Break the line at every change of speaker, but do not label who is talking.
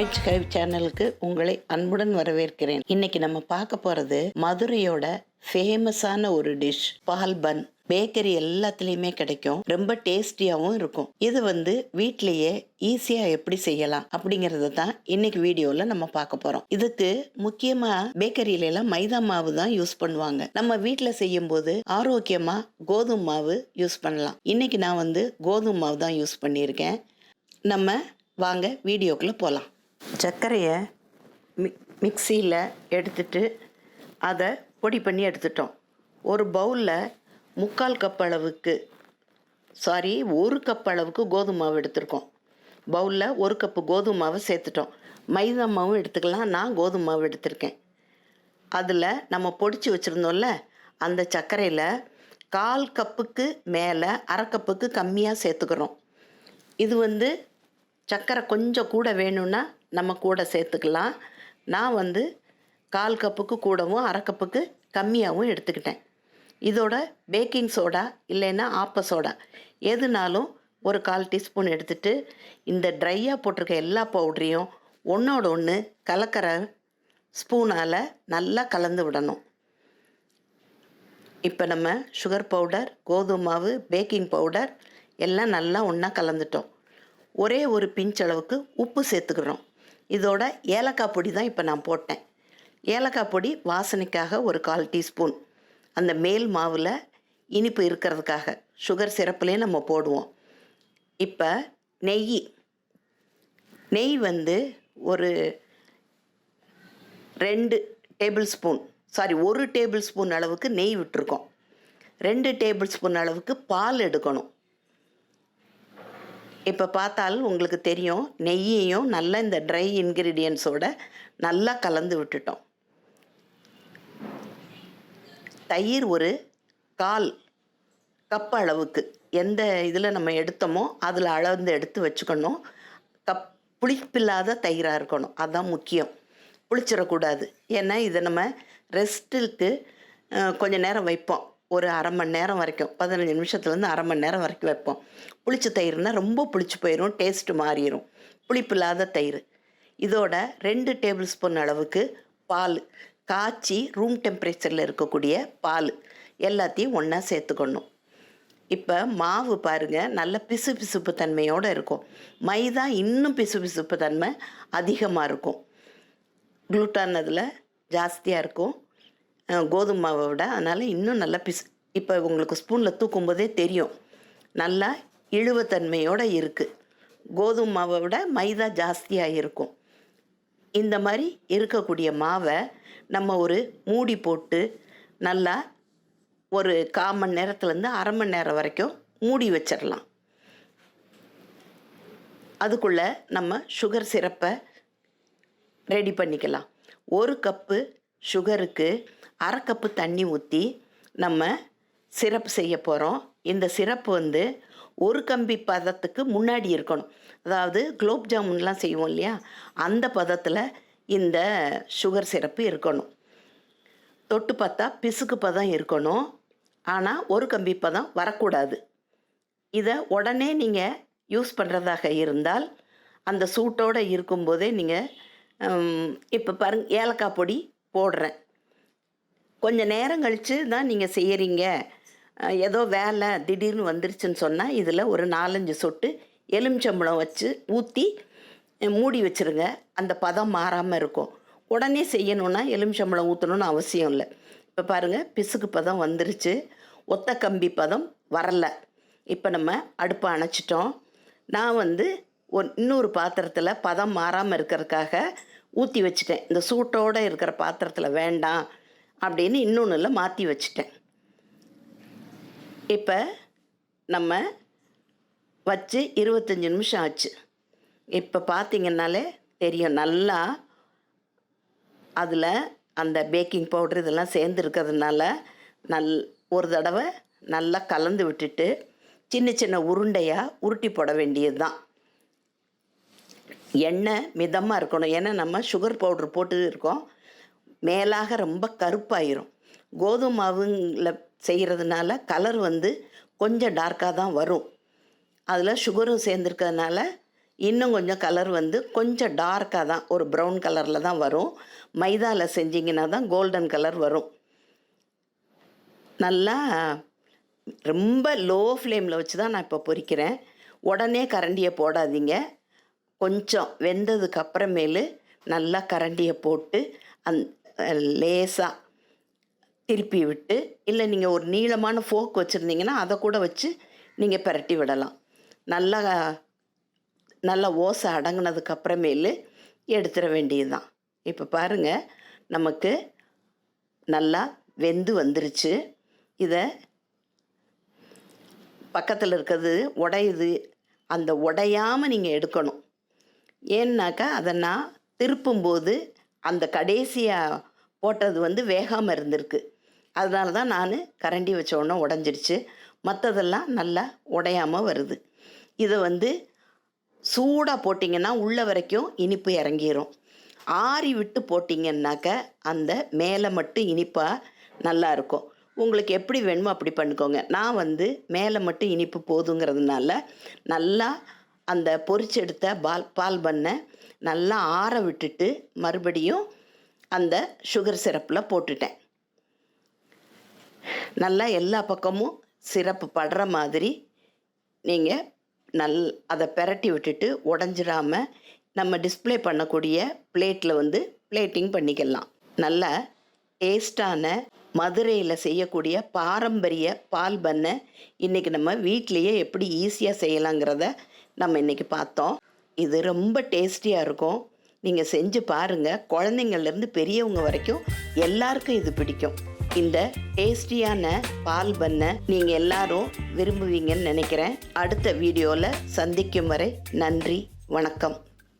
வணக்கம் வெஜ் ஹைவ் சேனலுக்கு உங்களை அன்புடன் வரவேற்கிறேன். இன்னைக்கு நம்ம பார்க்க போறது மதுரையோட ஃபேமஸான ஒரு டிஷ் பால் பன் பேக்கரி எல்லாத்துலேயுமே கிடைக்கும். ரொம்ப டேஸ்டியாகவும் இருக்கும். இது வந்து வீட்லேயே ஈஸியாக எப்படி செய்யலாம் அப்படிங்கிறத தான் இன்னைக்கு வீடியோவில் நம்ம பார்க்க போகிறோம் இதுக்கு முக்கியமாக பேக்கரியில எல்லாம் மைதா மாவு தான் யூஸ் பண்ணுவாங்க. நம்ம வீட்டில் செய்யும்போது ஆரோக்கியமாக கோதுமை மாவு யூஸ் பண்ணலாம். இன்னைக்கு நான் வந்து கோதுமை மாவு தான் யூஸ் பண்ணியிருக்கேன். நம்ம வாங்க வீடியோக்குள்ளே போகலாம் சர்க்கரையை மிக் மிக்சியில் எடுத்துட்டு அதை பொடி பண்ணி எடுத்துட்டோம். ஒரு பவுலில் முக்கால் கப் அளவுக்கு சாரி ஒரு கப் அளவுக்கு கோதுமை மாவு எடுத்திருக்கோம். பவுலில் ஒரு கப்பு கோதுமை மாவை சேர்த்துட்டோம். மைதா மாவும் எடுத்துக்கலாம். நான் கோதுமை மாவு எடுத்திருக்கேன். அதில் நம்ம பொடிச்சு வச்சுருந்தோம்ல அந்த சர்க்கரையில் கால் கப்புக்கு மேலே அரை கப்புக்கு கம்மியாக சேர்த்துக்கிறோம். இது வந்து சர்க்கரை கொஞ்சம் கூட வேணும்னா நம்ம கூட சேர்த்துக்கலாம். நான் வந்து கால் கப்புக்கு கூடவும் அரை கப்புக்கு கம்மியாகவும் எடுத்துக்கிட்டேன். இதோட பேக்கிங் சோடா இல்லைன்னா ஆப்ப சோடா எதுனாலும் ஒரு கால் டீஸ்பூன் எடுத்துட்டு இந்த ட்ரையாக போட்டிருக்க எல்லா பவுடரையும் ஒன்றோட ஒன்று கலக்கிற ஸ்பூனால் நல்லா கலந்து விடணும். இப்போ நம்ம சுகர் பவுடர் கோதுமை மாவு பேக்கிங் பவுடர் எல்லாம் நல்லா ஒன்றா கலந்துட்டோம். ஒரே ஒரு பிஞ்ச் அளவுக்கு உப்பு சேர்த்துக்கிறோம். இதோட ஏலக்காய் பொடி தான் இப்போ நான் போட்டேன். ஏலக்காய் பொடி வாசனைக்காக ஒரு கால் டீஸ்பூன். அந்த மேல் மாவில் இனிப்பு இருக்கிறதுக்காக சுகர் சிரப்புலேயே நம்ம போடுவோம். இப்போ நெய். நெய் வந்து ஒரு ரெண்டு டேபிள் ஸ்பூன் சாரி ஒரு டேபிள் ஸ்பூன் அளவுக்கு நெய் விட்டுருக்கோம். ரெண்டு டேபிள் ஸ்பூன் அளவுக்கு பால் எடுக்கணும். இப்போ பார்த்தாலும் உங்களுக்கு தெரியும் நெய்யையும் நல்லா இந்த ட்ரை இன்க்ரீடியன்ஸோட நல்லா கலந்து விட்டுட்டோம். தயிர் ஒரு கால் கப் அளவுக்கு எந்த இதில் நம்ம எடுத்தோமோ அதில் அளந்து எடுத்து வச்சுக்கணும். கப் புளிப்பில்லாத தயிராக இருக்கணும் அதுதான் முக்கியம். புளிச்சிடக்கூடாது. ஏன்னா இதை நம்ம ரெஸ்ட்டுக்கு கொஞ்ச நேரம் வைப்போம். ஒரு அரை மணி நேரம் வரைக்கும் பதினஞ்சு நிமிஷத்துலேருந்து அரை மணி நேரம் வரைக்கும் வைப்போம். புளிச்ச தயிர்னால் ரொம்ப புளிச்சு போயிடும் டேஸ்ட்டு மாறிடும் புளிப்பு இல்லாத தயிர். இதோட ரெண்டு டேபிள் ஸ்பூன் அளவுக்கு பால். காய்ச்சி ரூம் டெம்பரேச்சரில் இருக்கக்கூடிய பால். எல்லாத்தையும் ஒன்றா சேர்த்துக்கணும். இப்போ மாவு பாருங்கள் நல்ல பிசு பிசுப்பு தன்மையோடு இருக்கும். மைதா இன்னும் பிசு பிசுப்பு தன்மை அதிகமாக இருக்கும். குளுட்டான் அதில் ஜாஸ்தியாக இருக்கும். கோதுமை மாவை விட அதனால் இன்னும் நல்லா பிசு இப்போ உங்களுக்கு ஸ்பூனில் தூக்கும்போதே தெரியும். நல்லா இழுவத்தன்மையோடு இருக்குது கோதுமை மாவை விட மைதா ஜாஸ்தியாக இருக்கும். இந்த மாதிரி இருக்கக்கூடிய மாவை நம்ம ஒரு மூடி போட்டு நல்லா ஒரு கால் மணி நேரத்துலேருந்து அரை மணி நேரம் வரைக்கும் மூடி வச்சிடலாம். அதுக்குள்ளே நம்ம சுகர் சிரப்பை ரெடி பண்ணிக்கலாம். ஒரு கப்பு சுகருக்கு அரை கப்பு தண்ணி ஊற்றி நம்ம சிரப் செய்ய போகிறோம் இந்த சிறப்பு வந்து ஒரு கம்பி பதத்துக்கு முன்னாடி இருக்கணும். அதாவது குலோப் ஜாமுன்லாம் செய்வோம் இல்லையா? அந்த பதத்தில் இந்த சுகர் சிரப்பு இருக்கணும். தொட்டு பார்த்தா பிசுக்கு பதம் இருக்கணும். ஆனால் ஒரு கம்பி பதம் வரக்கூடாது. இதை உடனே நீங்கள் யூஸ் பண்ணுறதாக இருந்தால் அந்த சூட்டோடு இருக்கும்போதே நீங்கள் இப்போ பாருங்க ஏலக்காய் பொடி போடுறேன். கொஞ்சம் நேரம் கழித்து தான் நீங்கள் செய்கிறீங்க ஏதோ வேலை திடீர்னு வந்துருச்சுன்னு சொன்னால் இதில் ஒரு நாலஞ்சு சொட்டு எலுமிச்சம்பழம் வச்சு ஊற்றி மூடி வச்சுருங்க. அந்த பதம் மாறாமல் இருக்கும். உடனே செய்யணுன்னா எலுமிச்சம்பழம் ஊற்றணும்னு அவசியம் இல்லை. இப்போ பாருங்கள் பிசுக்கு பதம் வந்துருச்சு. ஒத்த கம்பி பதம் வரலை. இப்போ நம்ம அடுப்பை அணைச்சிட்டோம். நான் வந்து ஒரு இன்னொரு பாத்திரத்தில் பதம் மாறாமல் இருக்கிறதுக்காக ஊற்றி வச்சுட்டேன். இந்த சூட்டோடு இருக்கிற பாத்திரத்தில் வேண்டாம் அப்படின்னு இன்னொன்றில் மாற்றி வச்சுட்டேன். இப்போ நம்ம வச்சு இருபத்தஞ்சி நிமிஷம் ஆச்சு. இப்போ பார்த்தீங்கன்னாலே தெரியும் நல்லா அதில் அந்த பேக்கிங் பவுடர் இதெல்லாம் சேர்ந்துருக்கிறதுனால நல் ஒரு தடவை நல்லா கலந்து விட்டுட்டு சின்ன சின்ன உருண்டையாக உருட்டி போட வேண்டியது தான் எண்ணெய் மிதமாக இருக்கணும். ஏன்னா நம்ம சுகர் பவுடர் போட்டு இருக்கோம். மேலாக ரொம்ப கருப்பாயிரும். கோதுமை மாவுங்கள செய்கிறதுனால கலர் வந்து கொஞ்சம் டார்க்காக தான் வரும். அதில் சுகரும் சேர்ந்துருக்கிறதுனால இன்னும் கொஞ்சம் கலர் வந்து கொஞ்சம் டார்க்காக தான் ஒரு ப்ரௌன் கலரில் தான் வரும். மைதாவில் செஞ்சிங்கன்னா தான் கோல்டன் கலர் வரும். நல்லா ரொம்ப லோ ஃப்ளேமில் வச்சு தான் நான் இப்போ பொறிக்கிறேன். உடனே கரண்டியை போடாதீங்க. கொஞ்சம் வெந்ததுக்கு அப்புறமேலு நல்லா கரண்டியை போட்டு அந் லேசாக திருப்பி விட்டு இல்லை நீங்கள் ஒரு நீளமான ஃபோக் வச்சுருந்தீங்கன்னா அதை கூட வச்சு நீங்கள் பிரட்டி விடலாம். நல்லா நல்லா ஓசை அடங்கினதுக்கு அப்புறமேலு எடுத்துட வேண்டியது தான் இப்போ பாருங்கள் நமக்கு நல்லா வெந்து வந்துருச்சு. இதை பக்கத்தில் இருக்கிறது உடையுது. அந்த உடையாமல் நீங்கள் எடுக்கணும். ஏன்னாக்கா அதை நான் திருப்பும்போது அந்த கடைசியாக போட்டது வந்து வேகாமல் இருந்திருக்கு. அதனால தான் நான் கரண்டி வச்ச உடனே உடஞ்சிருச்சு. மற்றதெல்லாம் நல்லா உடையாமல் வருது. இதை வந்து சூடாக போட்டிங்கன்னா உள்ள வரைக்கும் இனிப்பு இறங்கிரும். ஆறி விட்டு போட்டிங்கன்னாக்க அந்த மேலே மட்டும் இனிப்பாக நல்லா இருக்கும். உங்களுக்கு எப்படி வேணுமோ அப்படி பண்ணிக்கோங்க. நான் வந்து மேலே மட்டும் இனிப்பு போதுங்கிறதுனால நல்லா அந்த பொரிச்செடுத்த பால் பால் பண்ணை நல்லா ஆற விட்டுட்டு மறுபடியும் அந்த சுகர் சிரப்பில் போட்டுட்டேன். நல்லா எல்லா பக்கமும் சிரப்பு படுற மாதிரி நீங்கள் நல் அதை பெரட்டி விட்டுட்டு உடஞ்சிராம நம்ம டிஸ்ப்ளே பண்ணக்கூடிய பிளேட்டில் வந்து பிளேட்டிங் பண்ணிக்கலாம். நல்ல டேஸ்டான மதுரையில் செய்யக்கூடிய பாரம்பரிய பால் பண்ணை இன்றைக்கி நம்ம வீட்லேயே எப்படி ஈஸியாக செய்யலாங்கிறத நம்ம இன்றைக்கி பார்த்தோம். இது ரொம்ப டேஸ்டியாக இருக்கும். நீங்கள் செஞ்சு பாருங்கள் குழந்தைங்கள்லேருந்து பெரியவங்க வரைக்கும் எல்லாருக்கும் இது பிடிக்கும். இந்த டேஸ்டியான பால் பண்ணை நீங்கள் எல்லாரும் விரும்புவீங்கன்னு நினைக்கிறேன். அடுத்த வீடியோவில் சந்திக்கும் வரை நன்றி வணக்கம்.